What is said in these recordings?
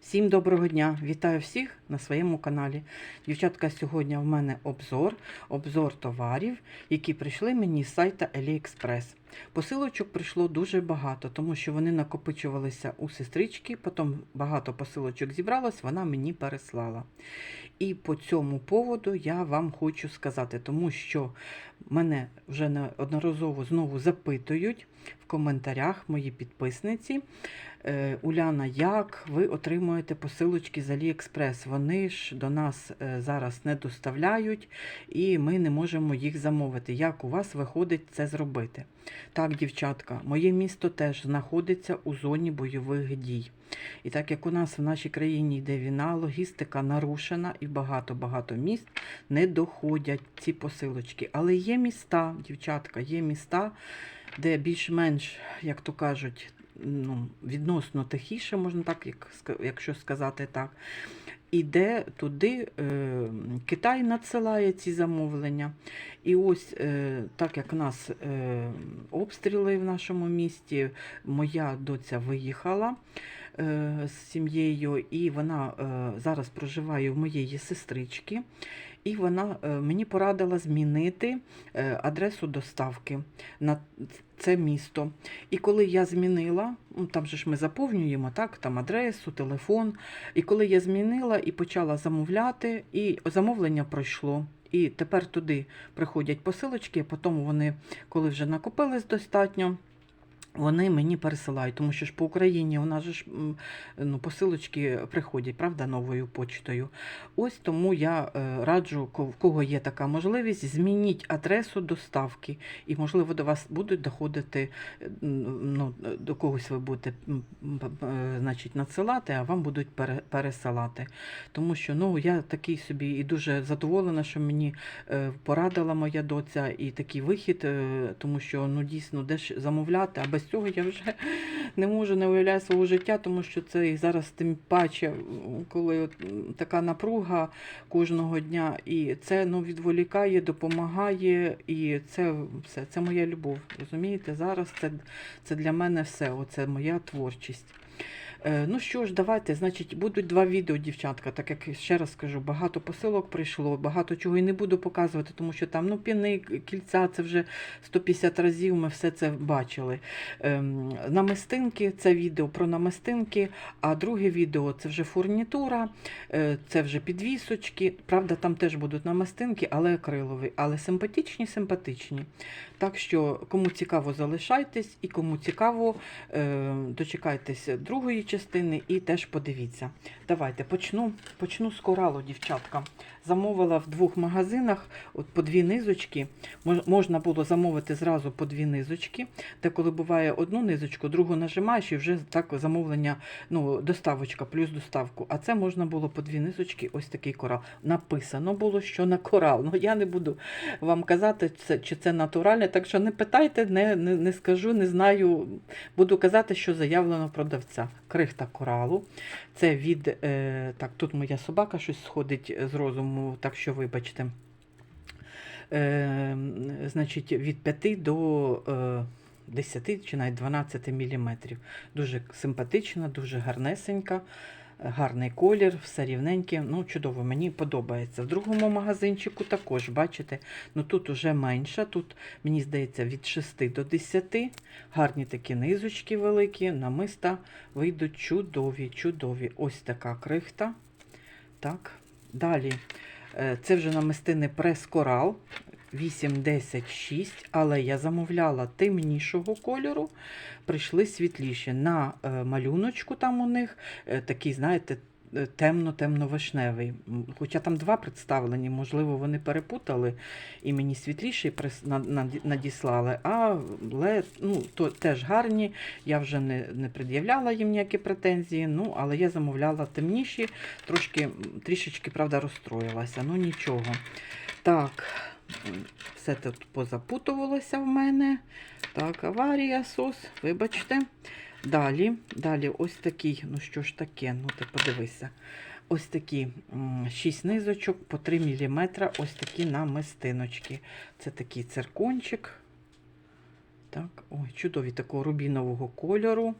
Всім доброго дня! Вітаю всіх на своєму каналі. Дівчатка, сьогодні в мене обзор, обзор товарів, які прийшли мені з сайта AliExpress. Посилочок прийшло дуже багато, тому що вони накопичувалися у сестрички, потім багато посилочок зібралось, вона мені переслала. І по цьому поводу я вам хочу сказати, тому що мене вже неодноразово знову запитують в коментарях мої підписниці. Е, Уляна, як ви отримуєте посилочки з AliExpress? Вони ж до нас е, зараз не доставляють, і ми не можемо їх замовити. Як у вас виходить це зробити? Так, дівчатка, моє місто теж знаходиться у зоні бойових дій. І так як у нас в нашій країні йде війна, логістика нарушена і багато-багато міст не доходять ці посилочки. Але є міста, дівчатка, є міста, де більш-менш, як то кажуть, ну, відносно тихіше, можна так, як, якщо сказати так. Іде туди, е, Китай надсилає ці замовлення. І ось е, так як нас е, обстріли в нашому місті, моя доця виїхала з сім'єю, і вона зараз проживає в моєї сестрички. І вона е, мені порадила змінити е, адресу доставки на це місто. І коли я змінила, ну, там же ж ми заповнюємо так, там адресу, телефон. І коли я змінила і почала замовляти, і замовлення пройшло. І тепер туди приходять посилочки, а потім вони, коли вже накопились достатньо, вони мені пересилають, тому що ж по Україні у нас же ж ну, посилочки приходять, правда, новою почтою. Ось тому я е, раджу, в кого є така можливість, змініть адресу доставки, і, можливо, до вас будуть доходити, е, ну, до когось ви будете е, значить, надсилати, а вам будуть пересилати. Тому що ну, я такий собі і дуже задоволена, що мені порадила моя доця і такий вихід, тому що ну, дійсно де ж замовляти, а без цього я вже не можу не уявляю свого життя, тому що це і зараз тим паче, коли от, така напруга кожного дня, і це ну, відволікає, допомагає, і це все, це моя любов. Розумієте, зараз це, це для мене все, оце моя творчість. Е, Ну що ж, давайте, значить, будуть два відео, дівчатка, так як ще раз скажу, багато посилок прийшло, багато чого і не буду показувати, тому що там ну, піни, кільця, це вже 150 разів ми все це бачили. Ем, намистинки, це відео про намистинки, а друге відео це вже фурнітура, е, це вже підвісочки. Правда, там теж будуть намистинки, але акрилові, але симпатичні, симпатичні. Так що, кому цікаво, залишайтесь, і кому цікаво, е, дочекайтесь другої частини і теж подивіться. Давайте почну, почну з коралу, дівчатка. Замовила в двох магазинах от по дві низочки. Можна було замовити зразу по дві низочки. Та коли буває одну низочку, другу нажимаєш і вже так замовлення, ну, доставочка плюс доставку. А це можна було по дві низочки, ось такий корал. Написано було, що на корал. Ну я не буду вам казати, чи це натуральне, так що не питайте, не, не, не скажу, не знаю. Буду казати, що заявлено продавця. Крихта коралу. Це від, е, так, тут моя собака щось сходить з розуму, так що вибачте. Е, значить, від 5 до е, 10 чи навіть 12 мм. Дуже симпатична, дуже гарнесенька. Гарний колір, все рівненьке, ну чудово, мені подобається. В другому магазинчику також, бачите, ну тут уже менше, тут, мені здається, від 6 до 10. Гарні такі низочки великі, намиста вийдуть чудові, чудові. Ось така крихта. Так, далі. Е, Це вже намистини прес-корал 8-10-6, але я замовляла темнішого кольору, прийшли світліші. На е, малюночку там у них е, такий, знаєте, е, темно-темно-вишневий. Хоча там два представлені, можливо, вони перепутали і мені світліший надіслали, але ну, то теж гарні. Я вже не, не пред'являла їм ніякі претензії, ну, але я замовляла темніші, трошки трішечки, правда, розстроїлася. Ну нічого. Так, все тут позапутувалося в мене. Так, аварія, сос, вибачте. Далі, далі ось такий, ну що ж таке, ну ти подивися. Ось такі 6 низочок по 3 мм, ось такі намистиночки. Це такий циркончик. Так, ой, чудові такого рубінового кольору.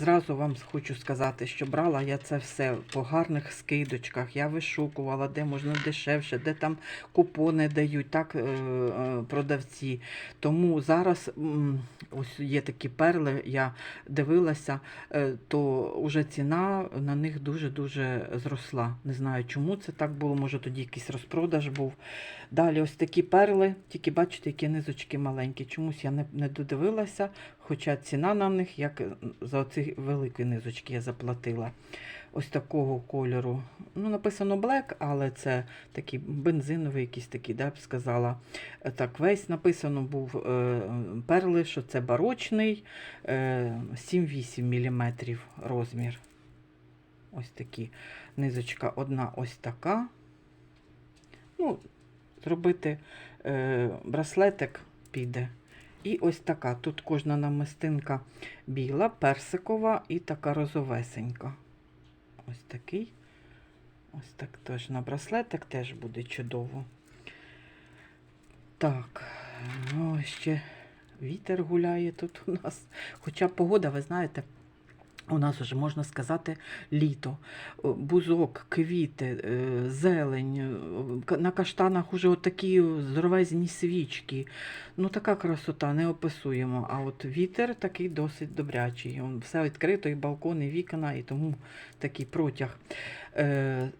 Зразу вам хочу сказати, що брала я це все по гарних скидочках. Я вишукувала, де можна дешевше, де там купони дають, так е, е, продавці. Тому зараз ось є такі перли, я дивилася, е, то вже ціна на них дуже-дуже зросла. Не знаю, чому це так було, може тоді якийсь розпродаж був. Далі ось такі перли, тільки бачите, які низочки маленькі. Чомусь я не, не додивилася, хоча ціна на них, як за оці великі низочки я заплатила. Ось такого кольору. Ну, написано Black, але це такий бензиновий, якийсь такий, да, б сказала. Е, Так, весь написано був е, перли, що це барочний, е, 7-8 мм розмір. Ось такі. Низочка одна ось така. Ну, зробити е, браслетик піде. І ось така. Тут кожна намистинка біла, персикова і така розовесенька. Ось такий. Ось так теж на браслетик теж буде чудово. Так, ну ще вітер гуляє тут у нас. Хоча погода, ви знаєте, у нас вже можна сказати літо. Бузок, квіти, е, зелень, е, на каштанах уже такі здоровезні свічки. Ну така красота, не описуємо. А от вітер такий досить добрячий. Все відкрито, і балкони, і вікна, і тому такий протяг. Е,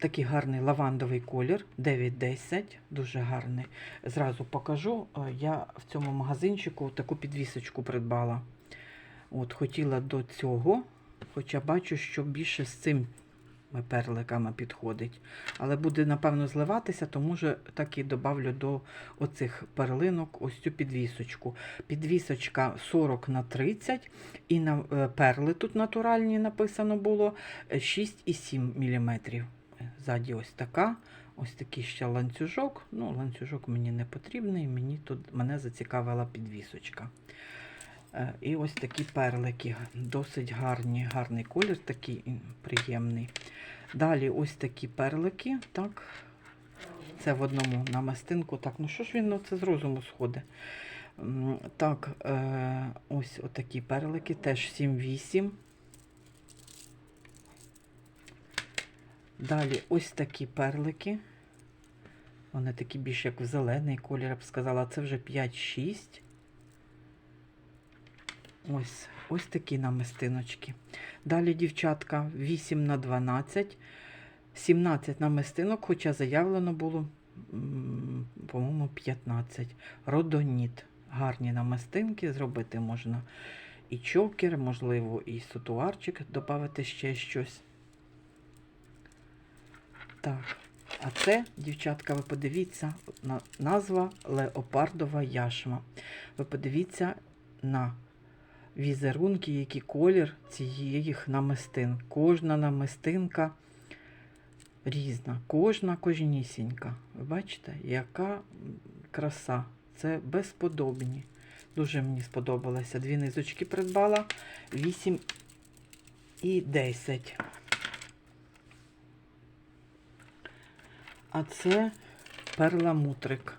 Такий гарний лавандовий колір, 9-10, дуже гарний. Зразу покажу. Е, Я в цьому магазинчику таку підвісочку придбала. От, хотіла до цього, хоча бачу, що більше з цим перликами підходить. Але буде, напевно, зливатися, тому що так і добавлю до оцих перлинок ось цю підвісочку. Підвісочка 40 на 30, і на е, перли тут натуральні написано було е, 6,7 мм. Ззаді ось така. Ось такий ще ланцюжок. Ну, ланцюжок мені не потрібний, мені тут мене зацікавила підвісочка. Е, І ось такі перлики, досить гарні, гарний колір, такий приємний. Далі ось такі перлики, так. Це в одному намистинку. Так, ну що ж він ну, це з розуму сходить? Так, е, ось отакі перлики, теж 7-8. Далі ось такі перлики. Вони такі більш як в зелений колір, я б сказала, це вже 5-6. Ось, ось такі намистиночки. Далі, дівчатка, 8 на 12, 17 намистинок, хоча заявлено було, по-моєму, 15. Родоніт. Гарні намистинки, зробити можна і чокер, можливо, і сутуарчик, додати ще щось. Так, а це, дівчатка, ви подивіться, назва леопардова яшма. Ви подивіться на візерунки, який колір цієї намистин. Кожна намистинка різна, кожна кожнісінька. Ви бачите, яка краса. Це безподобні. Дуже мені сподобалося. Дві низочки придбала, 8 і 10. А це перламутрик.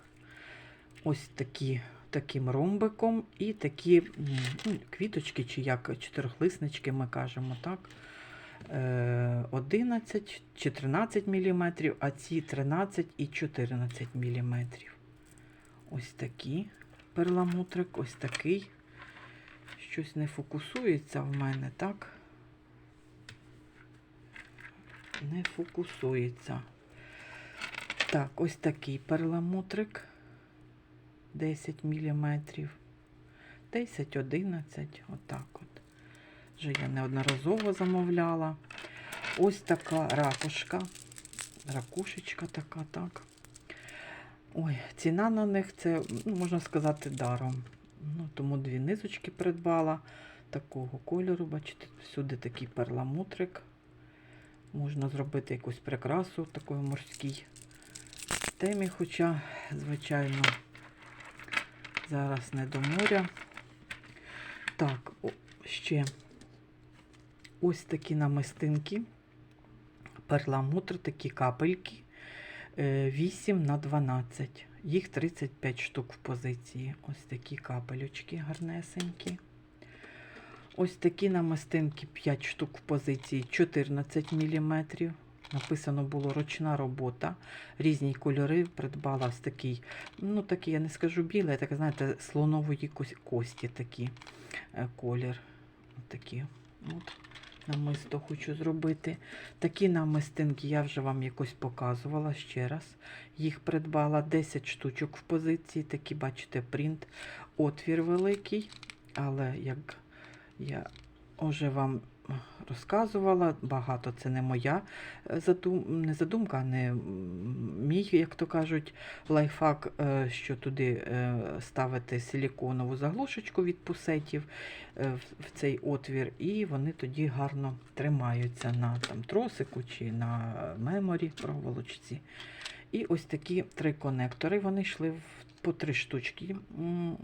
Ось такі, таким ромбиком і такі ну, квіточки, чи як чотирихлиснички, ми кажемо, так. Е, 11 чи 13 мм, а ці 13 і 14 мм. Ось такі перламутрик, ось такий. Щось не фокусується в мене, так? Не фокусується. Так, ось такий перламутрик 10 мм. 10-11, отак от. Вже я неодноразово замовляла. Ось така ракушка. Ракушечка така, так. Ой, ціна на них це, ну, можна сказати, даром. Ну, тому дві низочки придбала такого кольору. Бачите, всюди такий перламутрик. Можна зробити якусь прикрасу такої морській темі, хоча, звичайно, зараз не до моря. Так, ще ось такі намистинки, перламутр, такі капельки, е, 8 на 12. Їх 35 штук в позиції. Ось такі капелючки гарнесенькі. Ось такі намистинки 5 штук в позиції 14 мм. Написано було ручна робота, різні кольори. Придбала такий, ну такий, я не скажу білий, так, знаєте, слонової кості такі е, колір. Такі. От. Намисто хочу зробити. Такі намистинки я вже вам якось показувала ще раз. Їх придбала 10 штучок в позиції. Такі, бачите, принт, отвір великий. Але як я вже вам розказувала, багато це не моя е, задум... не задумка, не мій, як то кажуть, лайфхак, е, що туди е, ставити силіконову заглушечку від пусетів в цей отвір, і вони тоді гарно тримаються на там, тросику чи на меморі проволочці. І ось такі три конектори. Вони йшли по три штучки.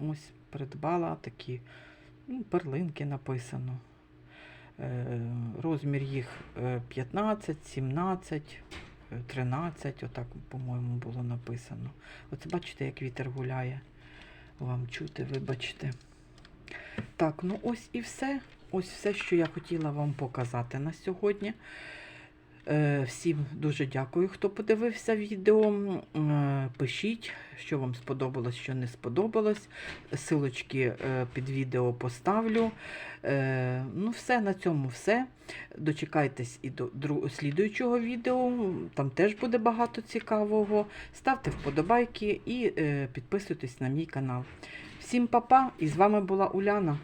Ось придбала такі ну, перлинки написано. Е, Розмір їх е, 15, 17, е, 13, отак, по-моєму, було написано. Оце бачите, як вітер гуляє. Вам чути, вибачте. Так, ну ось і все. Ось все, що я хотіла вам показати на сьогодні. Е, Всім дуже дякую, хто подивився відео. Е, Пишіть, що вам сподобалось, що не сподобалось. Силочки е, під відео поставлю. Ну, все, на цьому все. Дочекайтесь і до слідуючого відео. Там теж буде багато цікавого. Ставте вподобайки і підписуйтесь на мій канал. Всім па-па! І з вами була Уляна.